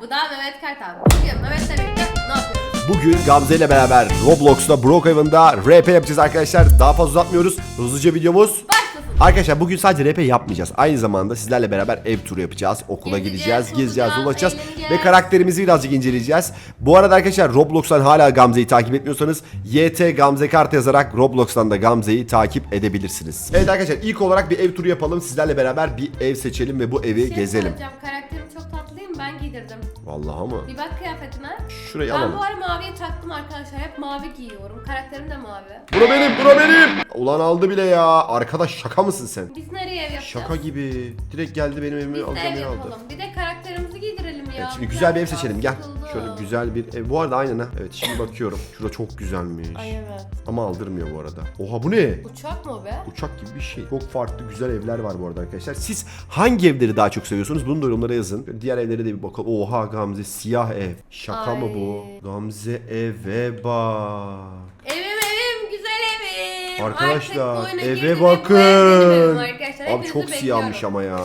Bu da Mehmet Kartal. Bugün Mehmet'le birlikte ne yapıyoruz? Bugün Gamze ile beraber Roblox'ta Brookhaven'da RP yapacağız arkadaşlar. Daha fazla uzatmıyoruz. Hızlıca videomuz. Başlasın. Arkadaşlar bugün sadece RP yapmayacağız. Aynı zamanda sizlerle beraber ev turu yapacağız. Okula Gezeceğiz, gideceğiz, gezeceğiz, tozacağız, dolaşacağız eğleneceğiz. ve karakterimizi birazcık inceleyeceğiz. Bu arada arkadaşlar Roblox'tan hala Gamze'yi takip etmiyorsanız YT Gamze Kart yazarak Roblox'tan da Gamze'yi takip edebilirsiniz. Evet arkadaşlar ilk olarak bir ev turu yapalım. Sizlerle beraber bir ev seçelim ve bu evi Bir şey gezelim. Karakterim çok tatlıyım. Ben giydirdim. Vallahi mı? Bir bak kıyafetine. Şurayı Ben alalım. bu ara maviye taktım arkadaşlar. Hep mavi giyiyorum. Karakterim de mavi. Bura benim, bura benim. Ulan aldı bile ya. Arkadaş şaka mısın sen? Biz nereye ev yapacağız? Şaka gibi. Direkt geldi benim evimi Biz de alacağım ev beni aldı. yapalım. Bir de karakterimizi giydirelim. Evet, şimdi güzel bir ev seçelim gel. Şöyle güzel bir ev. Bu arada aynen ha. Evet şimdi bakıyorum. Şurada çok güzelmiş. Ay evet. Ama aldırmıyor bu arada. Oha bu ne? Uçak mı o be? Uçak gibi bir şey. Çok farklı güzel evler var bu arada arkadaşlar. Siz hangi evleri daha çok seviyorsunuz? Bunu da yorumlara yazın. Diğer evlere de bir bakalım. Oha Gamze siyah ev. Şaka mı bu? Gamze eve bak. Evim evim güzel evim. Arkadaşlar Artık bu oyuna eve girdim bu benim bakın. Arkadaşlar. Abi Hepinizi çok siyahmış bekliyorum. ama ya.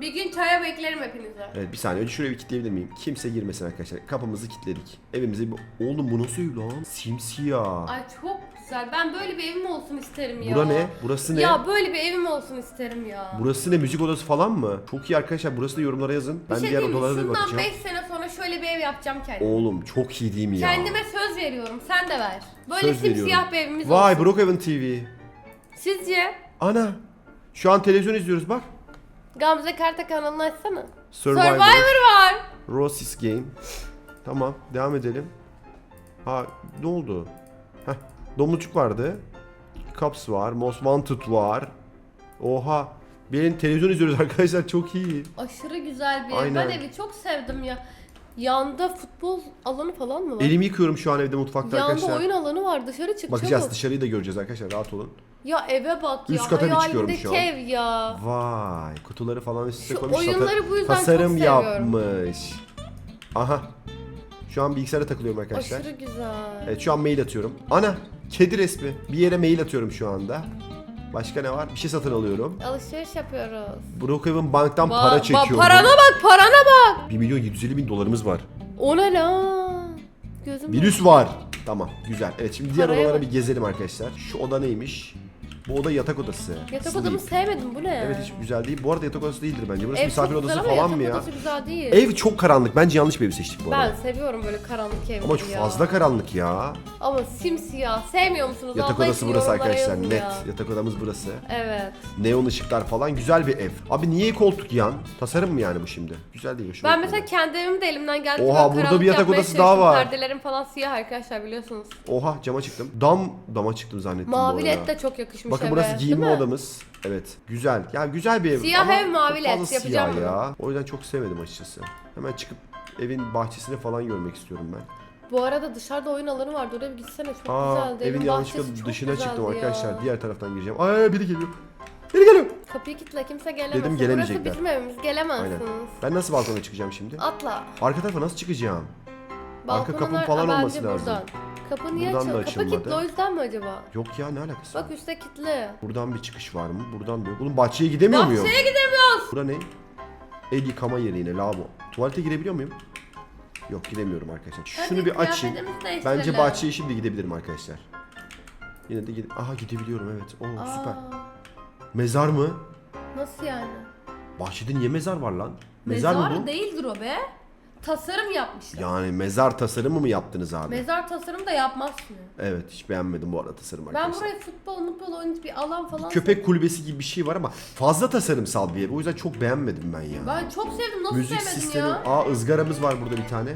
Bir gün çaya beklerim hepinizi. Evet bir saniye önce şuraya bir kilitleyebilir miyim? Kimse girmesin arkadaşlar. Kapımızı kilitledik. Evimizi... Oğlum bu nasıl ev lan? Simsiyah. Ay çok güzel. Ben böyle bir evim olsun isterim ya. Bura ne? Burası ne? Ya böyle bir evim olsun isterim ya. Burası ne? Müzik odası falan mı? Çok iyi arkadaşlar. Burası da yorumlara yazın. Ben şey diğer diyeyim mi? odalara da Şundan bakacağım. 5 sene sonra şöyle bir ev yapacağım kendime. Oğlum çok iyi değil mi ya? Kendime söz veriyorum. Sen de ver. Böyle Söz simsiyah veriyorum. bir evimiz Vay olsun. Brookhaven TV. Sizce? Ana. Şu an televizyon izliyoruz bak. Gamze Karta kanalını açsana. Survivor. Survivor var. Rosis Game. Tamam devam edelim. Ha ne oldu? Heh, domuzcuk vardı. Cups var. Most Wanted var. Oha. Benim televizyon izliyoruz arkadaşlar çok iyi. Aşırı güzel bir ev. Aynen. Ben evi çok sevdim ya. Yanda futbol alanı falan mı var? Elimi yıkıyorum şu an evde mutfakta Yanda arkadaşlar. oyun alanı var. Dışarı çık Bakacağız çabuk. dışarıyı da göreceğiz arkadaşlar rahat olun. Ya eve bak ya. Üst kata bir çıkıyorum şu an. ev ya. Vay kutuları falan üst üste Şu koymuş. oyunları bu yüzden çok tasarım seviyorum. yapmış. Aha. Şu an bilgisayara takılıyorum arkadaşlar. Aşırı güzel. Evet şu an mail atıyorum. Ana kedi resmi. Bir yere mail atıyorum şu anda. Başka ne var? Bir şey satın alıyorum. Alışveriş yapıyoruz. Brookhaven banktan Ba- para ba- çekiyorum. parana bak parana. 1 milyon 750 bin dolarımız var. O ne lan? Gözüm Virüs var. Tamam güzel. Evet şimdi diğer Paraya odalara bak. bir gezelim arkadaşlar. Şu oda neymiş? Bu oda yatak odası. Yatak Sleep. odamı sevmedim bu ne? Evet hiç güzel değil. Bu arada yatak odası değildir bence. Burası Ev misafir çok güzel odası ama falan yatak mı ya? odası güzel değil. Ev çok karanlık. Bence yanlış bir ev seçtik bu ben arada. seviyorum böyle karanlık evleri Ama çok ya. fazla karanlık ya. Ama simsiyah. Sevmiyor musunuz? Yatak Allah odası için burası yorumlara arkadaşlar. yazın Net. ya. Yatak odamız burası. Evet. Neon ışıklar falan. Güzel bir ev. Abi niye koltuk yan? Tasarım mı yani bu şimdi? Güzel değil. hoşuma Ben gitmedi. mesela kendi evimde elimden geldi. Oha, burada bir yatak odası daha var. Perdelerim falan siyah arkadaşlar biliyorsunuz. Oha cama çıktım. Dam dama çıktım zannettim bu Mavi arada. led de çok yakışmış Bakın burası giyinme odamız. Evet. Güzel. Ya güzel bir ev. Siyah ama ev, mavi led. Yapacağım bunu. ya. O yüzden çok sevmedim açıkçası. Hemen çıkıp evin bahçesini falan görmek istiyorum ben. Bu arada dışarıda oyun alanı vardı. Oraya bir gitsene çok Aa, güzeldi. evin yanlışlıkla dışına çıktım güzeldi arkadaşlar. ya. Diğer taraftan gireceğim. Ay biri geliyor. Biri geliyor. Kapıyı kilitle kimse gelemez. Dedim, Burası gelemeyecekler. bizim evimiz gelemezsiniz. Aynen. Ben nasıl balkona çıkacağım şimdi? Atla. Arka tarafa nasıl çıkacağım? Arka Balkona kapım ner- falan olması lazım. Buradan. Kapı niye Buradan da açılıyor? Kapı açılmadı. kilitli o yüzden mi acaba? Yok ya ne alakası var? Bak üstte kilitli. Buradan bir çıkış var mı? Buradan da yok. Oğlum bahçeye gidemiyor muyum? Bahçeye gidemiyoruz. Bura ne? El yıkama yeri yine lavabo. Tuvalete girebiliyor muyum? Yok gidemiyorum arkadaşlar. Hadi Şunu bir açayım. kıyafetimizi değiştirelim. Bence bahçeye şimdi gidebilirim arkadaşlar. Yine de gidip... Aha gidebiliyorum evet. Oo Aa, süper. Mezar mı? Nasıl yani? Bahçede niye mezar var lan? Mezar, Mezar mı bu? değildir o be. Tasarım yapmışlar. Yani mezar tasarımı mı yaptınız abi? Mezar tasarım da yapmazsın. evet hiç beğenmedim bu arada tasarım Ben arkadaşlar. buraya futbol mutbol oynayıp bir alan falan... Köpek kulübesi gibi bir şey var ama fazla tasarımsal bir ev. O yüzden çok beğenmedim ben ya. Ben çok sevdim. Nasıl Müzik sevmedin sistemi. ya? Aa ızgaramız var burada bir tane.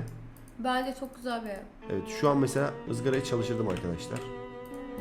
Bence çok güzel bir ev. Evet şu an mesela ızgarayı çalıştırdım arkadaşlar.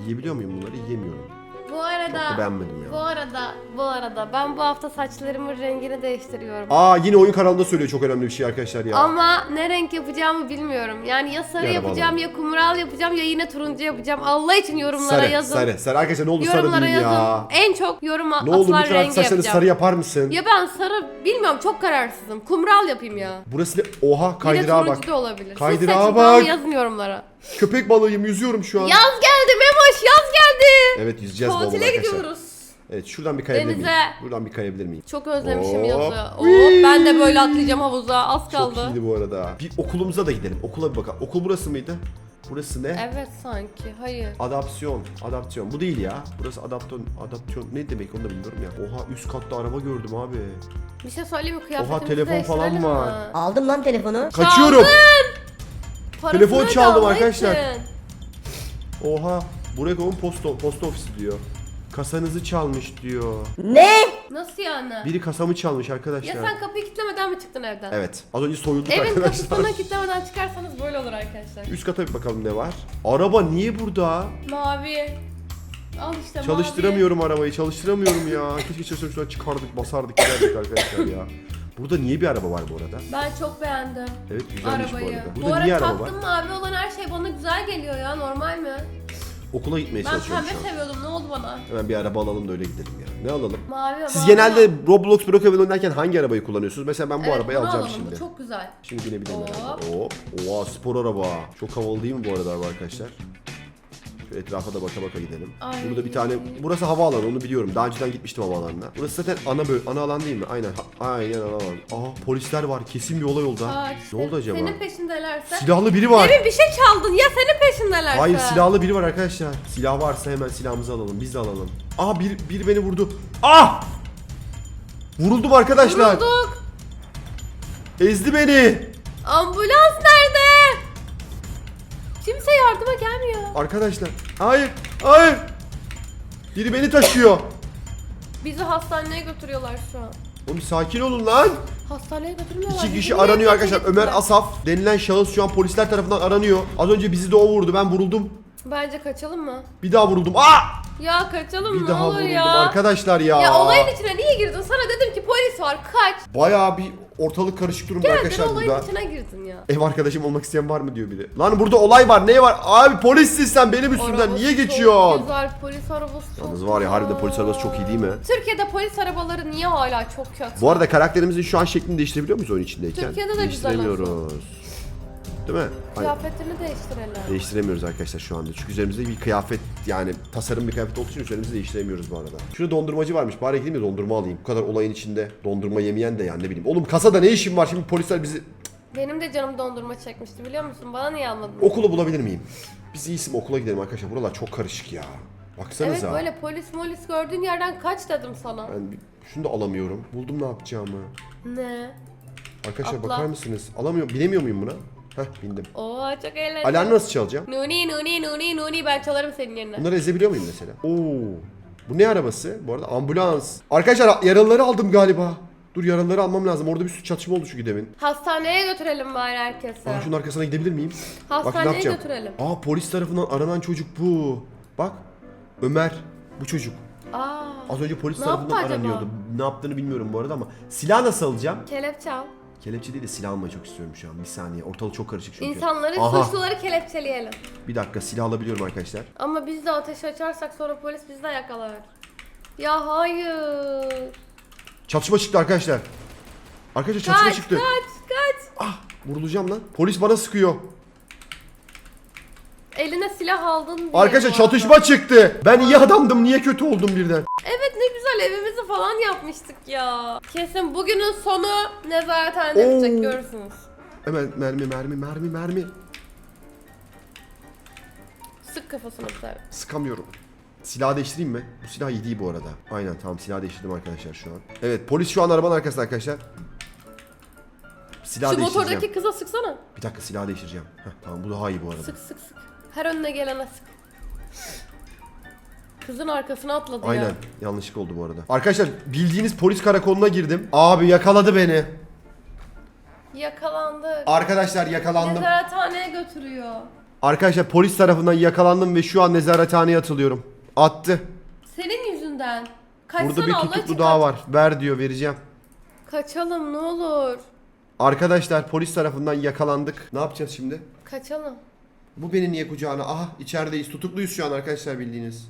Yiyebiliyor muyum bunları? Yiyemiyorum. Bu Çok da arada... beğenmedim Bu ya. arada, bu arada ben bu hafta saçlarımın rengini değiştiriyorum. Aa yine oyun kanalında söylüyor çok önemli bir şey arkadaşlar ya. Ama ne renk yapacağımı bilmiyorum. Yani ya sarı Yara yapacağım ya kumral yapacağım ya yine turuncu yapacağım. Allah için yorumlara sarı, yazın. sarı, sarı. Arkadaşlar ne oldu sarı Yorumlara diyeyim yazın. ya. En çok yorum Ne oldu atılan lütfen rengi saçlarını yapacağım. sarı yapar mısın? Ya ben sarı bilmiyorum çok kararsızım. Kumral yapayım ya. Burası ne? Oha de kaydırağa turuncu bak. da olabilir. Kaydırağa Siz seçin bak. tamam yazın yorumlara. Köpek balığıyım yüzüyorum şu an. Yaz geldi Memoş yaz geldi. Evet yüzeceğiz bol bol Tatile arkadaşlar. gidiyoruz. Evet şuradan bir kayabilir miyim? Denize. Buradan bir kayabilir miyim? Çok özlemişim Hop. yazı. Oo, Whee! ben de böyle atlayacağım havuza. Az Çok kaldı. iyiydi bu arada. Bir okulumuza da gidelim. Okula bir bakalım. Okul burası mıydı? Burası ne? Evet sanki. Hayır. Adapsiyon. Adapsiyon. Bu değil ya. Burası adapton. Adapsiyon ne demek onu da bilmiyorum ya. Oha üst katta araba gördüm abi. Bir şey söyleyeyim mi? Kıyafetimizi telefon falan değiştirelim var. mi? Aldım lan telefonu. Kaçıyorum. Parasını Telefon çaldım arkadaşlar. için. Oha. Bureko'nun posta, posta ofisi diyor. Kasanızı çalmış diyor. Ne? Nasıl yani? Biri kasamı çalmış Ya arkadaşlar. sen kapıyı kilitlemeden mi çıktın evden? Evet. Az önce soyulduk Evin arkadaşlar. kapısını kilitlemeden çıkarsanız böyle olur arkadaşlar. Üst kata bir bakalım ne var. Araba niye burada? Mavi. Al işte mavi. Çalıştıramıyorum arabayı, çalıştıramıyorum ya. Keşke şuradan çıkardık, basardık, giderdik arkadaşlar ya. Burada niye bir araba var bu arada? Ben çok beğendim Evet güzelmiş arabayı. bu arada. Bu Burada arada niye araba var? taktım mavi olan her şey bana güzel geliyor ya normal mi? Okula gitmeye Ben çalışıyorum pembe şu an. seviyordum ne oldu bana? Hemen bir araba alalım da öyle gidelim ya. Ne alalım? Mavi Siz genelde Roblox Brookhaven oynarken hangi arabayı kullanıyorsunuz? Mesela ben bu arabayı alacağım şimdi. Bu çok güzel. Şimdi binebilirim Hop. herhalde. Hop. Oha spor araba. Çok havalı değil mi bu arada arkadaşlar? Etrafa da baka baka gidelim. Ay. Burada bir tane, burası havaalanı onu biliyorum. Daha önceden gitmiştim havaalanına. Burası zaten ana böl ana alan değil mi? Aynen. Ha- aynen ana alan. Aha polisler var. Kesin bir olay oldu. ha. Aa, işte Ne oldu acaba? Senin peşindelerse. Silahlı biri var. Demin bir şey çaldın ya senin peşindelerse. Hayır silahlı biri var arkadaşlar. Silah varsa hemen silahımızı alalım. Biz de alalım. Aha bir, biri beni vurdu. Ah! Vuruldum arkadaşlar. Vurulduk. Ezdi beni. Ambulans yardıma gelmiyor. Arkadaşlar. Hayır. Hayır. Biri beni taşıyor. Bizi hastaneye götürüyorlar şu an. Oğlum sakin olun lan. Hastaneye götürmüyorlar. İki Bizi kişi niye aranıyor arkadaşlar. götürdüler? Ömer Asaf denilen şahıs şu an polisler tarafından aranıyor. Az önce bizi de o vurdu. Ben vuruldum. Bence kaçalım mı? Bir daha vuruldum. Aa! Ya kaçalım Bir ne daha olur vuruldum ya. arkadaşlar ya. Ya olayın içine niye girdin? Sana dedim polis var kaç. Bayağı bir ortalık karışık durumda Geldin arkadaşlar olayın burada. içine girdin ya. Ev arkadaşım olmak isteyen var mı diyor biri. Lan burada olay var. Ne var? Abi polissin sen benim üstümden. Arabası Niye Çok geçiyorsun? güzel polis arabası çok Yalnız var ya harbiden polis arabası çok iyi değil mi? Türkiye'de polis arabaları niye hala çok kötü? Bu arada karakterimizin şu an şeklini değiştirebiliyor muyuz oyun içindeyken? Türkiye'de de güzel Değiştiremiyoruz. Değil mi? Hayır. Kıyafetini değiştirelim. Değiştiremiyoruz arkadaşlar şu anda. Çünkü üzerimizde bir kıyafet yani tasarım bir kıyafet olduğu için üzerimizi değiştiremiyoruz bu arada. Şurada dondurmacı varmış. Bari gideyim de dondurma alayım. Bu kadar olayın içinde dondurma yemeyen de yani ne bileyim. Oğlum kasada ne işim var şimdi polisler bizi Benim de canım dondurma çekmişti biliyor musun? Bana niye almadın? okulu bulabilir miyim? Biz iyisi mi okula gidelim arkadaşlar. Buralar çok karışık ya. Baksanıza. Evet böyle polis molis gördüğün yerden kaç dedim sana. Ben şunu da alamıyorum. Buldum ne yapacağımı. Ne? Arkadaşlar Atla. bakar mısınız? Alamıyorum. Binemiyor muyum buna? Heh bindim. Oo çok eğlenceli. Alarmı nasıl çalacağım? Nuni nuni nuni nuni ben çalarım senin yerine. Bunları ezebiliyor muyum mesela? Oo. Bu ne arabası? Bu arada ambulans. Arkadaşlar yaralıları aldım galiba. Dur yaralıları almam lazım. Orada bir sürü çatışma oldu çünkü demin. Hastaneye götürelim bari herkese. Aa, şunun arkasına gidebilir miyim? Bak ne Hastaneye yapacağım. götürelim. Aa polis tarafından aranan çocuk bu. Bak. Ömer. Bu çocuk. Aa. Az önce polis Ne tarafından yaptı acaba? aranıyordu. Ne yaptığını bilmiyorum bu arada ama. Silah nasıl alacağım? Kelepçe al. Kelepçe değil de silah almayı çok istiyorum şu an. Bir saniye. Ortalık çok karışık çünkü. İnsanları, Aha. suçluları kelepçeleyelim. Bir dakika silah alabiliyorum arkadaşlar. Ama biz de ateş açarsak sonra polis bizi de yakalar. Ya hayır. Çatışma çıktı arkadaşlar. Arkadaşlar çatışma Kaç, çıktı. kaç, kaç. Ah vurulacağım lan. Polis bana sıkıyor. Eline silah aldın diye. Arkadaşlar çatışma çıktı. Ben iyi adamdım. Niye kötü oldum birden? Evet ne güzel evimizi falan yapmıştık ya. Kesin bugünün sonu nezarethanede Oo. bitecek görürsünüz. Hemen mermi mermi mermi mermi. Sık kafasına bir tane. Sıkamıyorum. Silahı değiştireyim mi? Bu silah iyi değil bu arada. Aynen tamam silah değiştirdim arkadaşlar şu an. Evet polis şu an arabanın arkasında arkadaşlar. Silah Şu değiştireceğim. motordaki kıza sıksana. Bir dakika silah değiştireceğim. Heh, tamam bu daha iyi bu arada. Sık sık sık. Her önüne gelene sık. Kızın arkasına atladı Aynen. ya. Yanlışlık oldu bu arada. Arkadaşlar bildiğiniz polis karakoluna girdim. Abi yakaladı beni. Yakalandı. Arkadaşlar yakalandım. Nezarethaneye götürüyor. Arkadaşlar polis tarafından yakalandım ve şu an nezarethaneye atılıyorum. Attı. Senin yüzünden. Kaçsana Burada bir Allah tutuklu için daha kaç. var. Ver diyor vereceğim. Kaçalım ne olur. Arkadaşlar polis tarafından yakalandık. Ne yapacağız şimdi? Kaçalım. Bu beni niye kucağına? Aha içerideyiz. Tutukluyuz şu an arkadaşlar bildiğiniz.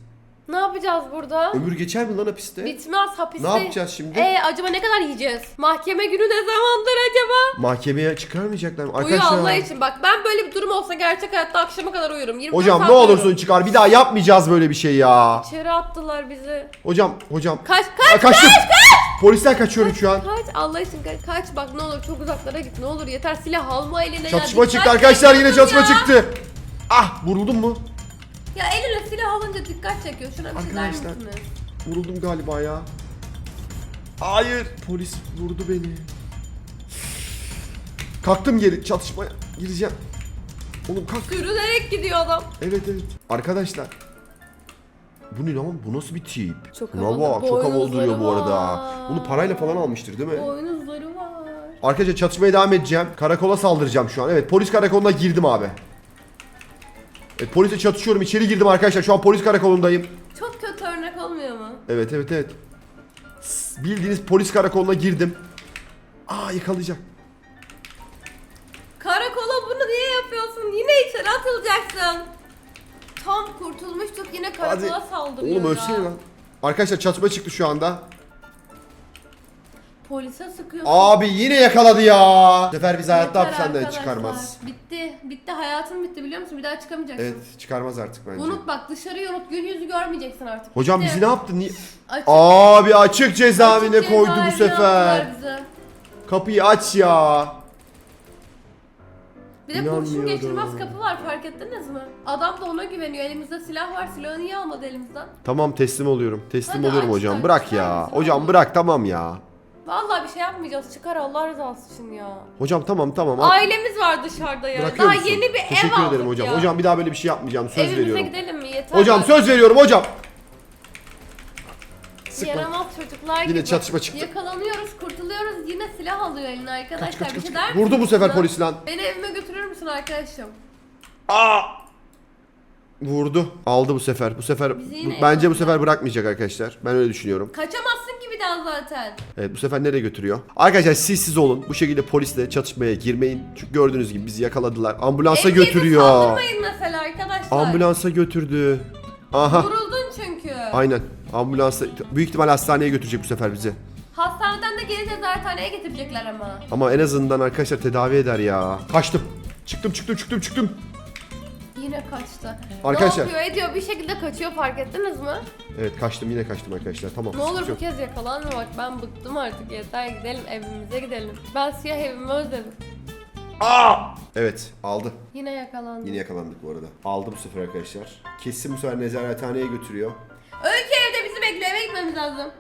Ne yapacağız burada? Ömür geçer mi lan hapiste? Bitmez hapiste. Ne yapacağız şimdi? Ee acaba ne kadar yiyeceğiz? Mahkeme günü ne zamandır acaba? Mahkemeye çıkarmayacaklar mı? Uyu Arkadaşlar. Allah için bak ben böyle bir durum olsa gerçek hayatta akşama kadar uyurum. 24 Hocam saat ne uyurum. olursun çıkar. Bir daha yapmayacağız böyle bir şey ya. İçeri attılar bizi. Hocam, hocam. Kaç Aa, kaç kaçtım. Polisten kaçıyorum şu an. kaç Allah için kaç. Kaç bak ne olur çok uzaklara git ne olur yeter silah alma eline ya. Çatışma Dikkat çıktı arkadaşlar yine çatışma ya. çıktı. Ah vuruldum mu? Ya eline silah alınca dikkat çekiyor. Şuna bir şey der Arkadaşlar. misiniz? Vuruldum galiba ya. Hayır. Polis vurdu beni. Kalktım geri çatışmaya gireceğim. Oğlum kalk. Sürünerek gidiyor adam. Evet evet. Arkadaşlar. Bu ne lan? Bu nasıl bir tip? Çok Buna havalı. bak, çok havalı Boynuzları duruyor bu arada. var. Bunu parayla falan almıştır değil mi? Boynuzları var. Arkadaşlar çatışmaya devam edeceğim. Karakola saldıracağım şu an. Evet polis karakoluna girdim abi. Evet polisle çatışıyorum. İçeri girdim arkadaşlar. Şu an polis karakolundayım. Çok kötü örnek olmuyor mu? Evet evet evet. S- Bildiğiniz polis karakoluna girdim. Aa yakalayacak. Karakola bunu niye yapıyorsun? Yine içeri atılacaksın. Tam kurtulmuştuk yine karakola Hadi. saldırıyor Oğlum ya. ölsene lan. Arkadaşlar çatışma çıktı şu anda. Polise sıkıyorsun. Abi yine yakaladı ya. Bu sefer bizi hayatta Yeter arkadaşlar. çıkarmaz. Bitti. Bitti. Hayatın bitti biliyor musun? Bir daha çıkamayacaksın. Evet çıkarmaz artık bence. Unut bak dışarıyı unut. Gün yüzü görmeyeceksin artık. Hocam bizi ne yaptı? Niye? Açık, Abi açık cezaevine açık koydu bu cezaevine sefer. bizi. Kapıyı aç ya. Bir de kurşun İnanmıyorum. geçirmez kapı var fark ettiniz mi? Adam da ona güveniyor. Elimizde silah var. Silahı niye almadı elimizden? Tamam teslim oluyorum. Teslim Hadi oluyorum aç hocam. Bırak ya. Hocam bırak tamam ya. Vallahi bir şey yapmayacağız. Çıkar Allah rızası için ya. Hocam tamam tamam. Al. Ailemiz var dışarıda ya. Bırakıyor Daha musun? yeni bir Teşekkür ev aldık ederim hocam. ya. Hocam bir daha böyle bir şey yapmayacağım. Söz Evimize veriyorum. gidelim mi? Yeter. Hocam söz veriyorum hocam. Sıkma. Yaramaz çocuklar Yine gibi. çatışma çıktı. Yakalanıyoruz, kurtuluyoruz. Yine silah alıyor eline arkadaşlar. Kaç, kaç, bir şey kaç. der Vurdu bu sefer bana? polis lan. Beni evime götürür müsün arkadaşım? Aa! Vurdu. Aldı bu sefer. Bu sefer Bizi yine bu- bence bu sefer bırakmayacak arkadaşlar. Ben öyle düşünüyorum. Kaçamazsın daha zaten. Evet bu sefer nereye götürüyor? Arkadaşlar siz siz olun. Bu şekilde polisle çatışmaya girmeyin. Çünkü gördüğünüz gibi bizi yakaladılar. Ambulansa Evinize götürüyor. saldırmayın mesela arkadaşlar. Ambulansa götürdü. Aha. Vuruldun çünkü. Aynen. Ambulansa büyük ihtimal hastaneye götürecek bu sefer bizi. Hastaneden de geri nezarethaneye getirecekler ama. Ama en azından arkadaşlar tedavi eder ya. Kaçtım. Çıktım çıktım çıktım çıktım. Yine kaçtı. Arkadaşlar. Ne yapıyor ediyor bir şekilde kaçıyor fark ettiniz mi? Evet kaçtım yine kaçtım arkadaşlar. Tamam. Ne olur bu kez yakalanma bak ben bıktım artık yeter gidelim evimize gidelim. Ben siyah evimi özledim. Aa! Evet aldı. Yine yakalandım. Yine yakalandık bu arada. Aldı bu sefer arkadaşlar. Kesin bu sefer nezarethaneye götürüyor. Öykü evde bizi bekliyor eve gitmemiz lazım.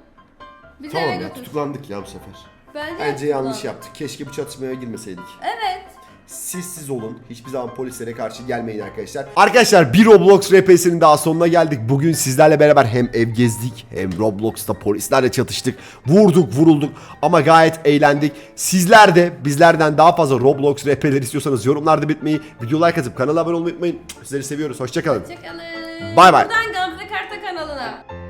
Bizi Tamam eve ya götür. tutuklandık ya bu sefer. Bence, Bence yanlış yaptık. Keşke bu çatışmaya girmeseydik. Evet. Siz siz olun. Hiçbir zaman polislere karşı gelmeyin arkadaşlar. Arkadaşlar bir Roblox RP'sinin daha sonuna geldik. Bugün sizlerle beraber hem ev gezdik hem Roblox'ta polislerle çatıştık. Vurduk vurulduk ama gayet eğlendik. Sizler de bizlerden daha fazla Roblox RP'ler istiyorsanız yorumlarda bitmeyi, video like atıp kanala abone olmayı unutmayın. Sizleri seviyoruz. Hoşçakalın. Hoşçakalın. Bay bay. Buradan Gamze Karta kanalına.